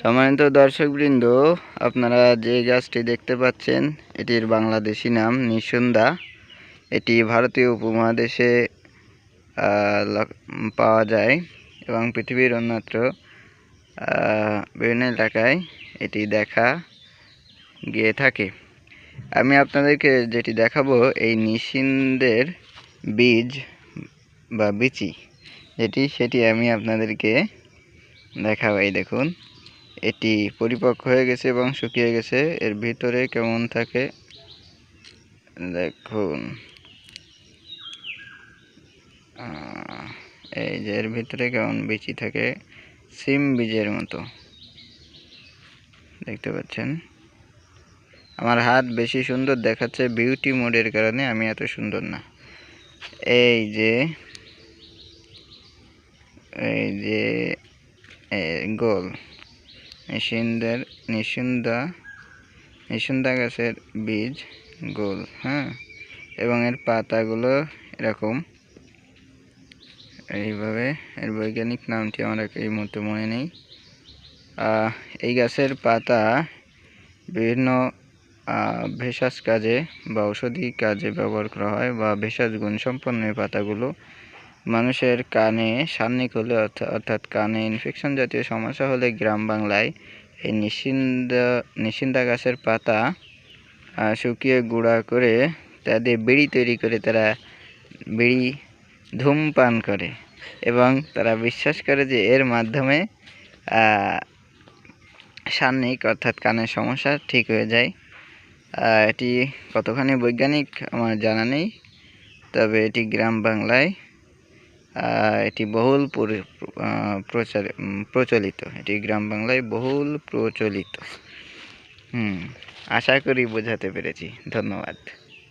সম্মানিত দর্শকবৃন্দ, আপনারা যে গাছটি দেখতে পাচ্ছেন, এটির বাংলাদেশি নাম নিঃসন্ধ্যা এটি ভারতীয় উপমহাদেশে পাওয়া যায় এবং পৃথিবীর অন্যত্র বিভিন্ন এলাকায় এটি দেখা গিয়ে থাকে। আমি আপনাদেরকে যেটি দেখাবো, এই নিশিন্দের বীজ বা বিচি। যেটি, সেটি আমি আপনাদেরকে দেখাবো, এই দেখুন। এটি পরিপক্ক হয়ে গেছে এবং শুকিয়ে গেছে। এর ভিতরে কেমন থাকে? দেখুন। এই যে এর ভিতরে কেমন বিচি থাকে? সিম বীজের মতো। দেখতে পাচ্ছেন? আমার হাত বেশি সুন্দর দেখাচ্ছে বিউটি মোডের কারণে, আমি এত সুন্দর না। এই যে এই যে গোল। নিশিন্দের, নিশিন্দা নিশিন্দা গাছের বীজ, গোল হ্যাঁ? এবং এর পাতাগুলো এরকম। এইভাবে এর বৈজ্ঞানিক নামটি আমার এই মুহূর্তে মনে নেই। এই গাছের পাতা বিভিন্ন ভেষজ কাজে বা ঔষধি কাজে ব্যবহার করা হয় বা ভেষজ গুণসম্পন্ন এই পাতাগুলো মানুষের কানে সান্নিক হলে অর্থা- অর্থাৎ কানে ইনফেকশন জাতীয় সমস্যা হলে গ্রাম বাংলায় এই নিশিন্দা নিশিন্দা গাছের পাতা শুকিয়ে গুঁড়া করে তাদের বিড়ি তৈরি করে তারা বিড়ি ধূমপান করে এবং তারা বিশ্বাস করে যে এর মাধ্যমে সান্নিক অর্থাৎ কানের সমস্যা ঠিক হয়ে যায়। এটি কতখানি বৈজ্ঞানিক আমার জানা নেই, তবে এটি গ্রাম বাংলায় এটি বহুল প্রচলিত। এটি গ্রাম বাংলায় বহুল প্রচলিত। হুম আশা করি বোঝাতে পেরেছি। ধন্যবাদ।